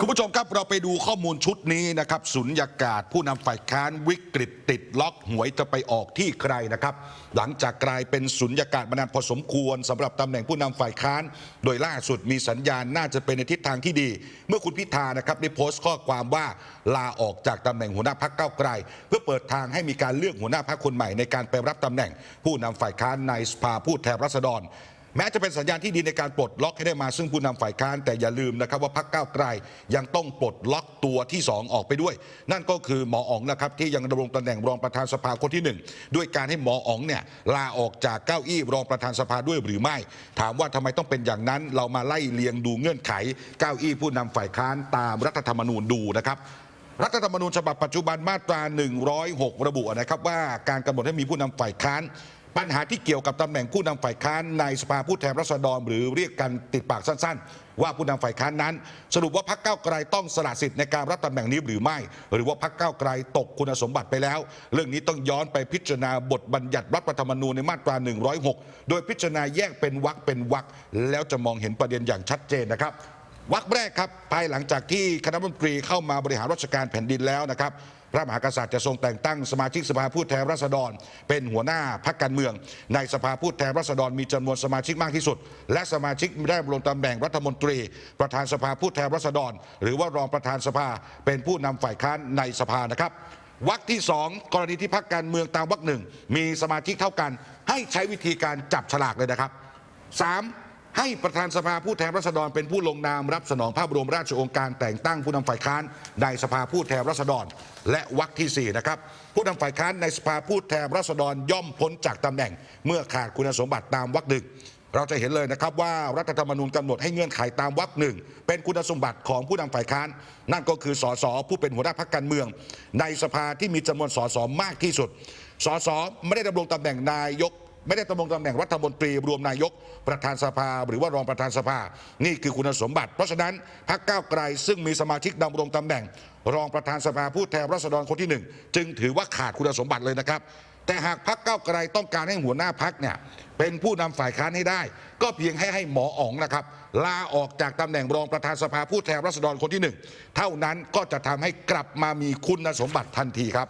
คุณผู้ชมครับเราไปดูข้อมูลชุดนี้นะครับสุญญากาศผู้นำฝ่ายค้านวิกฤตติดล็อกหวยจะไปออกที่ใครนะครับ หลังจากกลายเป็นสุญญากาศมานานพอสมควรสำหรับตำแหน่งผู้นำฝ่ายค้าน โดยล่าสุดมีสัญญาณน่าจะเป็นในทิศทางที่ดี เมื่อคุณพิธานะครับได้โพสต์ข้อความว่าลาออกจากตำแหน่งหัวหน้าพักเก้าไกล เพื่อเปิดทางให้มีการเลือกหัวหน้าพักคนใหม่ในการไปรับตำแหน่งผู้นำฝ่ายค้านในสภาผู้แทนราษฎร แม้จะเป็นสัญญาณที่ดีในการปลดล็อกให้ได้มาซึ่งผู้นำฝ่ายค้านแต่อย่าลืมนะครับว่าพักก้าวไกลยังต้องปลดล็อกตัวที่ 2 ออกไปด้วย นั่นก็คือหมออ๋องนะครับที่ยังดำรงตำแหน่งรองประธานสภาคนที่ 1 ด้วยการให้หมออ๋องเนี่ยลาออกจากเก้าอี้รองประธานสภาด้วยหรือไม่ ถามว่าทำไมต้องเป็นอย่างนั้น เรามาไล่เลียงดูเงื่อนไขเก้าอี้ผู้นำฝ่ายค้านตามรัฐธรรมนูญดูนะครับรัฐธรรมนูญฉบับปัจจุบันมาตรา 106 ระบุนะครับว่าการกำหนดให้มีผู้นำฝ่ายค้าน ปัญหาที่เกี่ยวกับตำแหน่งผู้นำฝ่ายค้านในสภาผู้แทนราษฎร หรือเรียกกันติดปากสั้นๆ ว่าผู้นำฝ่ายค้านนั้น สรุปว่าพรรคก้าไกลต้องสละสิทธิ์ในการรับตำแหน่งนี้หรือไม่ หรือว่าพรรคก้าไกลตกคุณสมบัติไปแล้ว เรื่องนี้ต้องย้อนไปพิจารณาบทบัญญัติรัฐธรรมนูญในมาตรา 106 โดยพิจารณาแยกเป็นวรรคเป็นวรรคแล้วจะมองเห็นประเด็นอย่างชัดเจนนะครับ วักแรกครับภายหลังจากที่คณะรัฐมนตรีเข้ามาบริหารราชการแผ่นดินแล้วนะครับพระมหากษัตริย์จะทรงแต่งตั้งสมาชิกสภาผู้แทนราษฎร เป็นหัวหน้าพรรคการเมือง ในสภาผู้แทนราษฎรมีจำนวนสมาชิกมากที่สุด และสมาชิกได้ลงตำแหน่งรัฐมนตรี ประธานสภาผู้แทนราษฎร หรือว่ารองประธานสภาเป็นผู้นำฝ่ายค้านในสภานะครับวรรคที่สองกรณีที่พรรคการเมืองตามวรรคหนึ่งมีสมาชิกเท่ากัน ให้ใช้วิธีการจับฉลากเลยนะครับ 3. ให้ประธานสภาผู้แทนราษฎรเป็นผู้ลงนามรับสนองภาพรวมราชองค์การแต่งตั้งผู้นำฝ่ายค้านในสภาผู้แทนราษฎร และวรรคที่4นะครับผู้นำฝ่ายค้านในสภาผู้แทนราษฎรย่อมพ้นจากตำแหน่ง เมื่อขาดคุณสมบัติตามวรรคหนึ่งเราจะเห็นเลยนะครับว่ารัฐธรรมนูญกำหนดให้เงื่อนไขตามวรรคหนึ่งเป็นคุณสมบัติของผู้นำฝ่ายค้าน นั่นก็คือสสผู้เป็นหัวหน้าพรรคการเมือง ในสภาที่มีจำนวนสสมากที่สุดสสไม่ได้ดำรงตำแหน่งนายก ไม่ได้ดำรงตำแหน่งรัฐมนตรีรวมนายกประธานสภา หรือว่ารองประธานสภา นี่คือคุณสมบัติ เพราะฉะนั้นพรรคก้าวไกลซึ่งมีสมาชิกดำรงตำแหน่ง รองประธานสภาผู้แทนราษฎรคนที่หนึ่งจึงถือว่าขาดคุณสมบัติเลยนะครับ แต่หากพรรคก้าวไกลต้องการให้หัวหน้าพรรคเนี่ยเป็นผู้นำฝ่ายค้านให้ได้ ก็เพียงให้ให้หมออ๋องนะครับลาออกจากตำแหน่งรองประธานสภาผู้แทนราษฎรคนที่หนึ่งเท่านั้นก็จะทำให้กลับมามีคุณสมบัติทันทีครับ